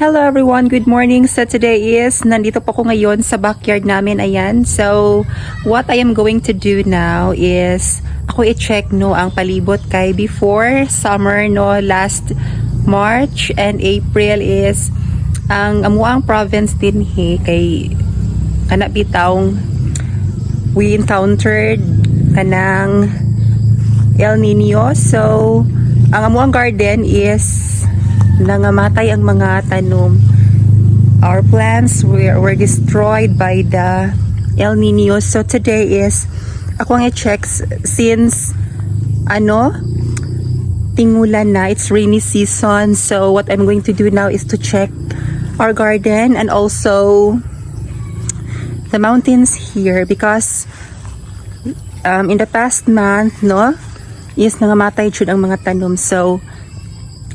Hello everyone, good morning. So today is, nandito po ako ngayon sa backyard namin, ayan. So, what I am going to do now is, ako i-check no ang palibot kay before summer no last March and April is ang amuang province din he kay kana bitawng we encountered kanang El Nino. So, ang amuang garden is nangamatay ang mga tanom. Our plants were, were destroyed by the El Nino. So today is ako ang i-check s- since ano tingulan na it's rainy season so what I'm going to do now is to check our garden and also the mountains here because um, in the past month no is nangamatay jud ang mga tanom so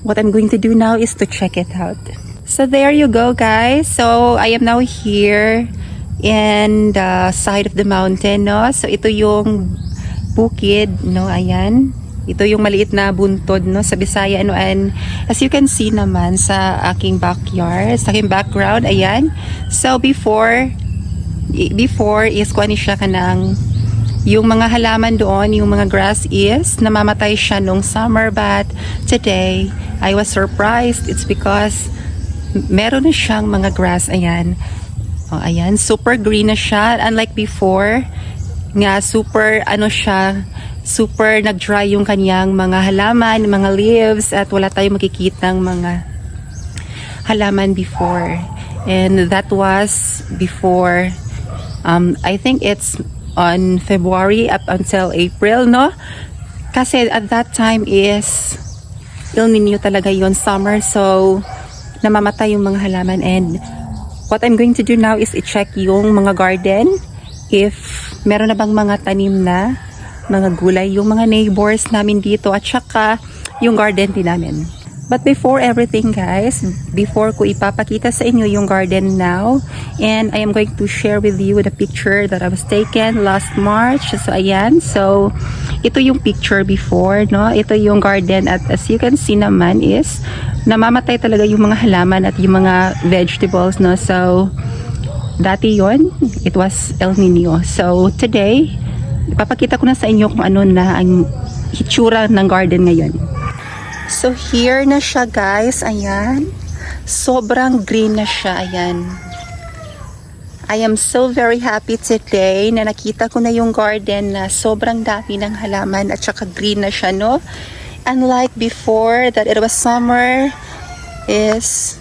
what I'm going to do now is to check it out. So there you go guys. So I am now here in the side of the mountain, no? So ito yung bukid, no? Ayan. Ito yung maliit na buntod, no? Sa Bisaya, no? And as you can see naman sa aking backyard, sa aking background, ayan. So before, before is kuha ni siya kanang yung mga halaman doon, yung mga grass is namamatay siya nung summer but today I was surprised. It's because meron na siyang mga grass. Ayan. Oh, ayan. Super green na siya. Unlike before, nga super ano siya, super nag-dry yung kanyang mga halaman, mga leaves at wala tayong makikitang mga halaman before. And that was before um, I think it's on February up until April, no? Kasi at that time is El Nino talaga yon summer. So, namamatay yung mga halaman. And what I'm going to do now is i-check yung mga garden. If meron na bang mga tanim na mga gulay, yung mga neighbors namin dito at saka yung garden din namin. But before everything guys, before ko ipapakita sa inyo yung garden now, and I am going to share with you the picture that I was taken last March. So ayan, so ito yung picture before, no? Ito yung garden at as you can see naman is namamatay talaga yung mga halaman at yung mga vegetables, no? So dati yon it was El Nino. So today, ipapakita ko na sa inyo kung ano na ang hitsura ng garden ngayon. So here na siya guys, ayan. Sobrang green na siya, ayan. I am so very happy today na nakita ko na yung garden na sobrang dami ng halaman at saka green na siya, no? Unlike before that it was summer, is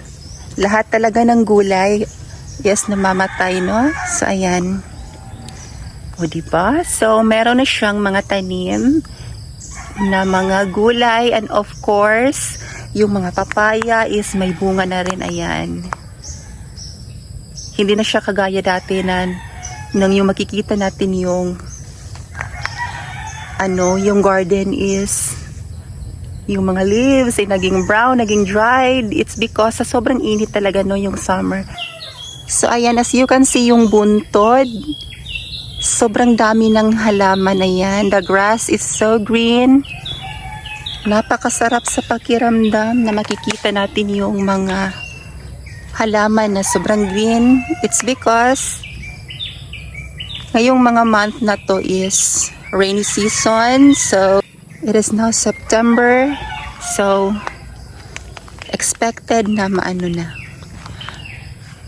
lahat talaga ng gulay is namamatay, no? So, ayan. O, diba? So, meron na siyang mga tanim na mga gulay and of course yung mga papaya is may bunga na rin ayan. Hindi na siya kagaya dati na nang yung makikita natin yung ano yung garden is yung mga leaves ay naging brown, naging dried. It's because sa sobrang init talaga no yung summer. So ayan as you can see yung buntod Sobrang dami ng halaman na yan. The grass is so green. Napakasarap sa pakiramdam na makikita natin yung mga halaman na sobrang green. It's because ngayong mga month na to is rainy season. So, it is now September. So, expected na maano na.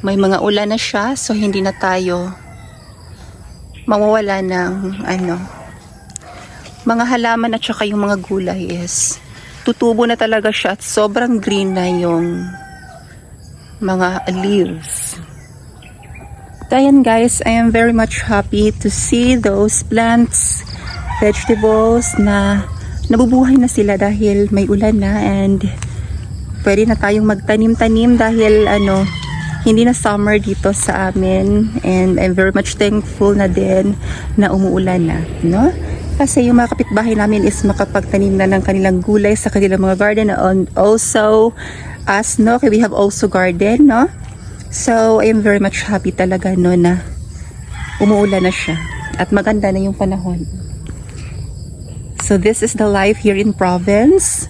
May mga ulan na siya, so hindi na tayo mawawala ng ano mga halaman at saka yung mga gulay is tutubo na talaga siya at sobrang green na yung mga leaves. Ayan guys, I am very much happy to see those plants, vegetables na nabubuhay na sila dahil may ulan na and pwede na tayong magtanim-tanim dahil ano, hindi na summer dito sa amin and I'm very much thankful na din na umuulan na, no? Kasi yung mga kapitbahay namin is makapagtanim na ng kanilang gulay sa kanilang mga garden and also us, no? Okay, we have also garden, no? So, I am very much happy talaga, no, na umuulan na siya at maganda na yung panahon. So, this is the life here in province.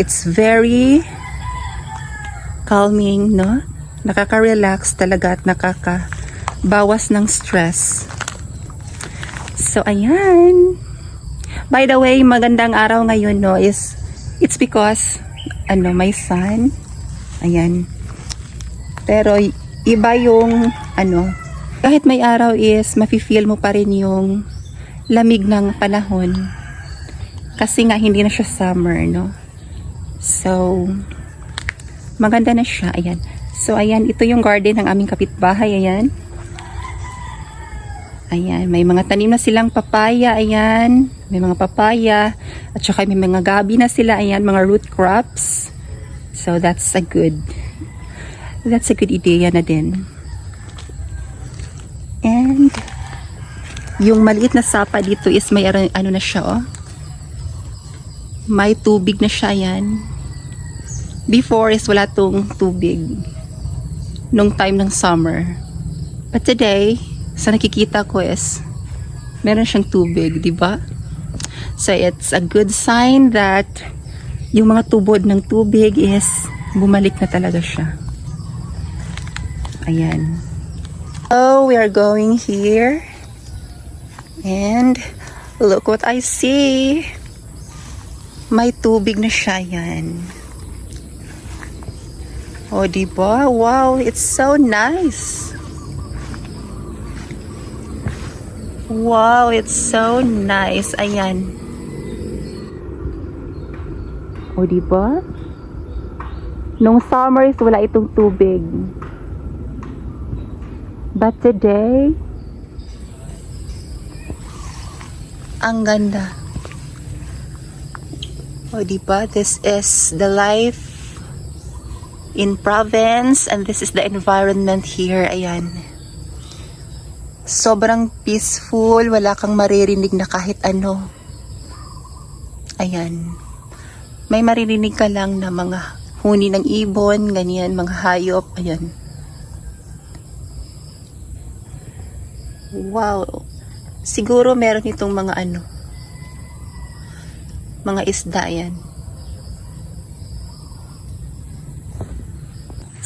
It's very calming, no? Nakaka-relax talaga at nakaka-bawas ng stress. So, ayan. By the way, magandang araw ngayon, no, is it's because, ano, my son, ayan. Pero, iba yung, ano, kahit may araw is, mafe-feel mo pa rin yung lamig ng panahon. Kasi nga, hindi na siya summer, no? So, maganda na siya, ayan. So, ayan, ito yung garden ng aming kapitbahay, ayan. Ayan, may mga tanim na silang papaya, ayan. May mga papaya. At saka may mga gabi na sila, ayan, mga root crops. So, that's a good, that's a good idea na din. And, yung maliit na sapa dito is may ano, ano na siya, oh. May tubig na siya, ayan. Before is wala tong tubig. Nung time ng summer. But today, sa nakikita ko is meron siyang tubig, di ba? So it's a good sign that yung mga tubod ng tubig is bumalik na talaga siya. Ayan. So we are going here and look what I see. May tubig na siya yan. Oh, di ba? Wow, it's so nice. Wow, it's so nice. Ayan. O, di ba? Nung summers, wala itong tubig. But today, ang ganda. O, di ba? This is the life in province and this is the environment here. Ayan sobrang peaceful, wala kang maririnig na kahit ano. Ayan. May maririnig ka lang na mga huni ng ibon, ganyan, mga hayop, ayan. Wow. Siguro meron itong mga ano, mga isda yan.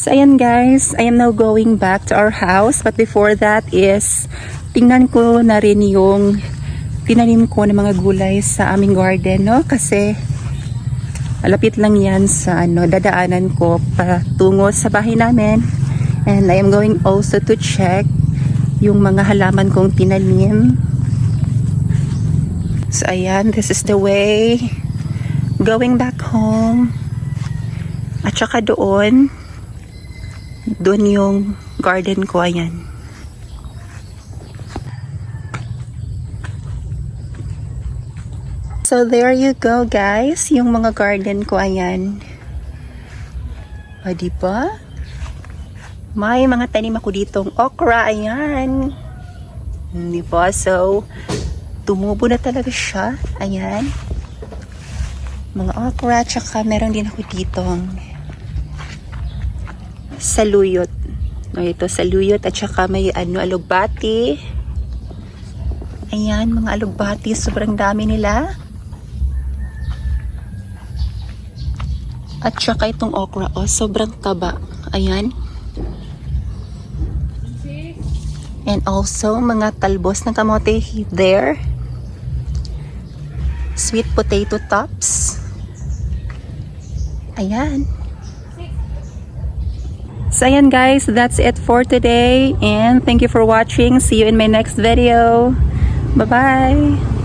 So, ayan guys, I am now going back to our house. But before that is, tingnan ko na rin yung tinanim ko ng mga gulay sa aming garden, no? Kasi, malapit lang yan sa ano, dadaanan ko patungo sa bahay namin. And I am going also to check yung mga halaman kong tinanim. So, ayan, this is the way going back home. At saka doon, doon yung garden ko, ayan. So, there you go, guys. Yung mga garden ko, ayan. O, diba? May mga tanim ako ditong okra, ayan. Diba? So, tumubo na talaga siya. Ayan. Mga okra, tsaka meron din ako ditong saluyot. No, ito saluyot at saka may ano alugbati. Ayan, mga alugbati, sobrang dami nila. At saka itong okra, oh, sobrang taba. Ayan. And also, mga talbos ng kamote there. Sweet potato tops. Ayan. So ayan guys, that's it for today and thank you for watching. See you in my next video. Bye-bye.